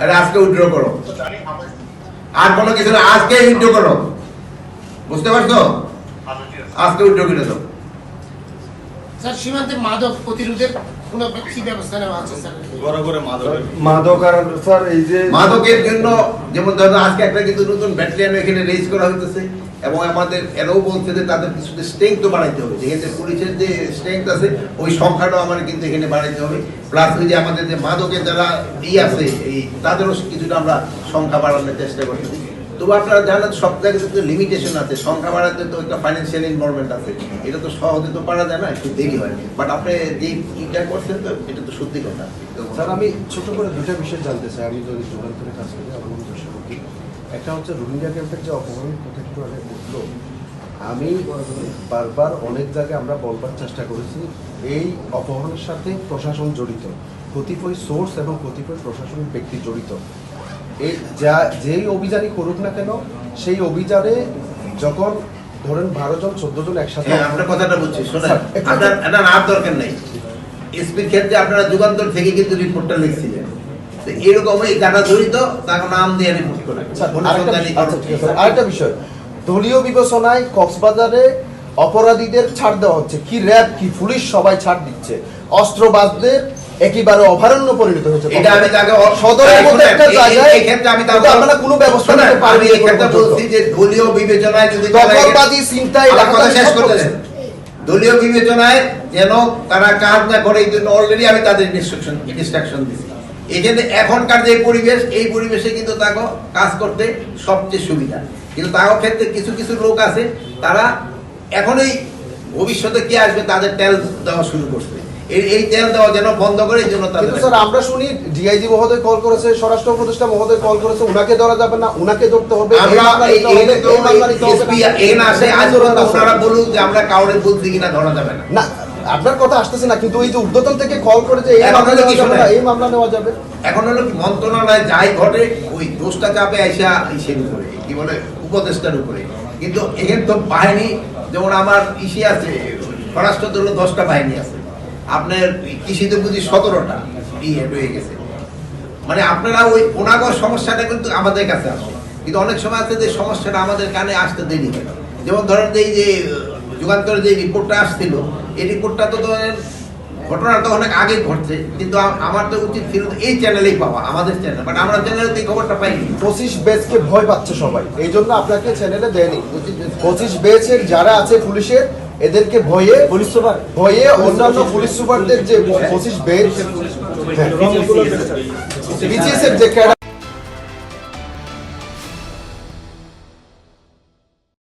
আরে আজকে উইথড্র করো। আর কোনো কিছু না আজকে উইথড্র করো। বুঝতে পারছ? আজকে উইথড্র করে দাও। স্যার সীমান্তে মাদক প্রতিরোধের কোনো কি ব্যবস্থা নেওয়া আছে স্যার? মাদক আর স্যার এই যে মাদকের জন্য যেমন ধরো আজকে একটা কিন্তু নতুন ব্যাটালিয়ান এখানে রেজ করা হইতেছে। এবং আমাদের এরাও বলছে যে তাদের কিছু স্ট্রেংথ বাড়াইতে হবে। যেখানে পুলিশের যে স্ট্রেংথ আছে, ওই সংখ্যাটাও আমার কিন্তু এখানে বাড়াইতে হবে। প্লাস ওই যে আমাদের যে মাদকের যারা ই আছে, এই তাদেরও কিছুটা আমরা সংখ্যা বাড়ানোর চেষ্টা করছি। তবু আপনারা জানেন, সব জায়গাতে তো লিমিটেশন আছে। সংখ্যা বাড়াতে তো একটা ফাইন্যান্সিয়াল ইনভলভমেন্ট আছে। এটা তো সহজে তো পারা যায় না, একটু দেরি হয়। বাট আপনি যে ইটা করছেন তো, এটা তো সত্যি কথা। স্যার আমি ছোট করে দুটা বিষয় জানতে চাই। আমি যদি যুগান্তরে কাজ করি দর্শককে একটা হচ্ছে রোহিঙ্গা ক্যাম্পের যে অপহরণ একটু আগে উঠল আমি বারবার অনেক জায়গায় আমরা বলবার চেষ্টা করেছি এই অপহরণের সাথে প্রশাসন জড়িত কতিপয় সোর্স এবং কতিপয় প্রশাসনিক ব্যক্তি জড়িত। এই যা যেই অভিযানই করুক না কেন সেই অভিযানে যখন ধরেন বারো জন চোদ্দ জন একসাথে হ্যাঁ আপনার কথাটা বলছি শোনেন আপনার আর দরকার নেই। এসপির ক্ষেত্রে আপনারা যুগান্তর থেকে কিন্তু রিপোর্টটা লিখছিলেন। এরকমই যারা জড়িত তার নাম দিয়ে রিপোর্ট করে। আচ্ছা, আরেকটা আচ্ছা, আরেকটা বিষয়। দলীয় বিবেচনায় কক্সবাজারে অপরাধীদের ছাড় দেওয়া হচ্ছে। কি র্যাব কি পুলিশ সবাই ছাড় দিচ্ছে। অস্ত্রবাজদের একেবারে অভয়ারণ্য পরিণত হয়েছে। এটা আমি তাকে সদরের মধ্যে একটা জায়গায় এই ক্ষেত্রে আমি তাকে আপনারা কোনো ব্যবস্থা নিতে এই ক্ষেত্রে বলছি যে দলীয় বিবেচনায় যদি চিন্তায় আমার কথা শেষ দলীয় বিবেচনায় যেন তারা কাজ না করে এই জন্য অলরেডি আমি তাদের ইনস্ট্রাকশন ইনস্ট্রাকশন দিচ্ছি এখানে এখনকার যে পরিবেশ এই পরিবেশে কিন্তু তাকে কাজ করতে সবচেয়ে সুবিধা। কিন্তু তার ক্ষেত্রে কিছু কিছু লোক আছে তারা এখনই ভবিষ্যতে কি আসবে তাদের তেল দেওয়া শুরু করছে। এই তেল দেওয়া যেন বন্ধ করে জন্য তাদের স্যার আমরা শুনি ডিআইজি মহোদয় কল করেছে স্বরাষ্ট্র উপদেষ্টা মহোদয় কল করেছে উনাকে ধরা যাবে না উনাকে ধরতে হবে আমরা এই না। আসে আজ পর্যন্ত আপনারা বলুন যে আমরা কাউরে বলছি কিনা ধরা যাবে না। না আপনার কথা আসতেছে না কিন্তু এই যে উদ্যতন থেকে কল করে যে এই মামলা কি না, এই মামলা নেওয়া যাবে। এখন হলো কি মন্ত্রণালয় যাই ঘটে ওই দোষটা চাপে আইসা ইসের উপরে কি বলে উপদেষ্টার উপরে। কিন্তু এখানে তো বাহিনী যেমন আমার ইসে আছে স্বরাষ্ট্র হলো দশটা বাহিনী আছে। আপনার কৃষিতে বুঝি সতেরোটা ইয়ে রয়ে গেছে। মানে আপনারা ওই ওনাগর সমস্যাটা কিন্তু আমাদের কাছে আসে। কিন্তু অনেক সময় আছে যে সমস্যাটা আমাদের কানে আসতে দেরি হয়। যেমন ধরেন এই যে যুগান্তরের যে রিপোর্টটা আসছিল এই রিপোর্টটা তো ধরেন ঘটনা তো অনেক আগে ঘটছে কিন্তু আমার তো উচিত ছিল এই চ্যানেলেই পাওয়া আমাদের চ্যানেল বাট আমরা চ্যানেলে এই খবরটা পাইনি। পঁচিশ বেচকে ভয় পাচ্ছে সবাই এই জন্য আপনাকে চ্যানেলে দেয়নি। পঁচিশ বেচের যারা আছে পুলিশের এদেরকে ভয়ে পুলিশ সুপার। ভয়ে অন্যান্য পুলিশ সুপারদের যে পঁচিশ বেচ বিজিএস এর যে